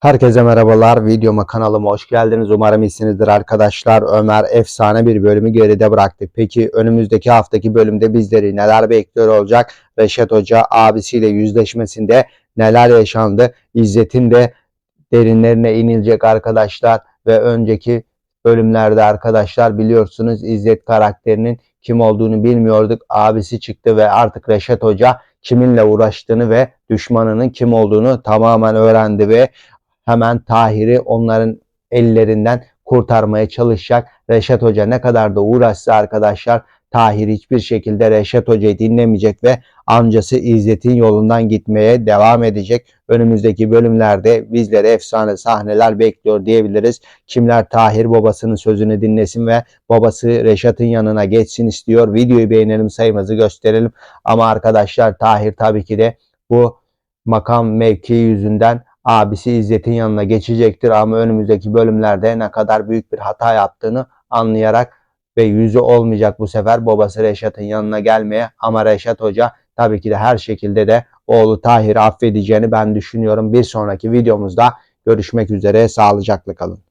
Herkese merhabalar. Videoma kanalıma hoş geldiniz. Umarım iyisinizdir arkadaşlar. Ömer efsane bir bölümü geride bıraktı. Peki önümüzdeki haftaki bölümde bizleri neler bekliyor olacak? Reşat Hoca abisiyle yüzleşmesinde neler yaşandı? İzzet'in de derinlerine inilecek arkadaşlar ve önceki bölümlerde arkadaşlar biliyorsunuz İzzet karakterinin kim olduğunu bilmiyorduk. Abisi çıktı ve artık Reşat Hoca kiminle uğraştığını ve düşmanının kim olduğunu tamamen öğrendi ve hemen Tahir'i onların ellerinden kurtarmaya çalışacak. Reşat Hoca ne kadar da uğraşsa arkadaşlar Tahir hiçbir şekilde Reşat Hoca'yı dinlemeyecek ve amcası İzzet'in yolundan gitmeye devam edecek. Önümüzdeki bölümlerde bizlere efsane sahneler bekliyor diyebiliriz. Kimler Tahir babasının sözünü dinlesin ve babası Reşat'ın yanına geçsin istiyor. Videoyu beğenelim sayımızı gösterelim. Ama arkadaşlar Tahir tabii ki de bu makam mevki yüzünden abisi İzzet'in yanına geçecektir ama önümüzdeki bölümlerde ne kadar büyük bir hata yaptığını anlayarak ve yüzü olmayacak bu sefer babası Reşat'ın yanına gelmeye ama Reşat Hoca tabii ki de her şekilde de oğlu Tahir'i affedeceğini ben düşünüyorum. Bir sonraki videomuzda görüşmek üzere sağlıcakla kalın.